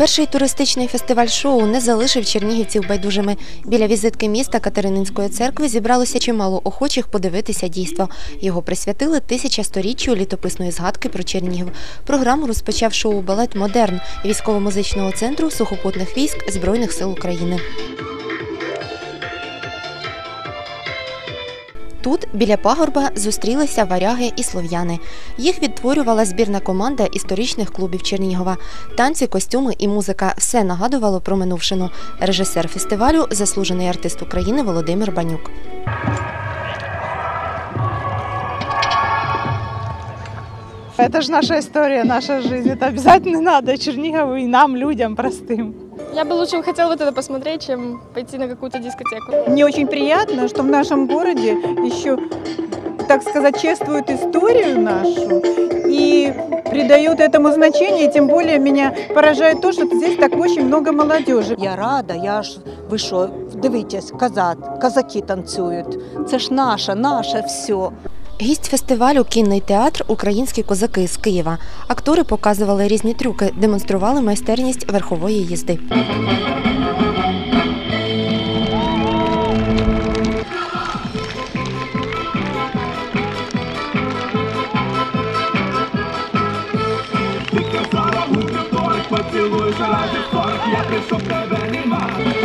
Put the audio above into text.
Перший туристичний фестиваль шоу не залишив чернігівців байдужими. Біля візитки міста Катерининської церкви зібралося чимало охочих подивитися дійство. Його присвятили тисячасторіччю літописної згадки про Чернігів. Програму розпочав шоу балет Модерн військово-музичного центру сухопутних військ Збройних сил України. Тут, біля пагорба, зустрілися варяги і слов'яни. Їх відтворювала збірна команда історичних клубів Чернігова. Танці, костюми і музика все нагадувало про минувшину. Режисер фестивалю, заслужений артист України Володимир Банюк. Это же наша история, наша жизнь. Это обязательно надо Чернигову и нам, людям простым. Я бы лучше хотела вот это посмотреть, чем пойти на какую-то дискотеку. Мне очень приятно, что в нашем городе еще, так сказать, чествуют историю нашу и придают этому значение. И тем более меня поражает то, что здесь так очень много молодежи. Я рада, я ж ви що, дивіться, казак, казаки танцюють. Це ж наше, наше все. Гість фестивалю Кінний театр Українські козаки з Києва. Актори показували різні трюки, демонстрували майстерність верхової їзди. Я прийшов тебе нема.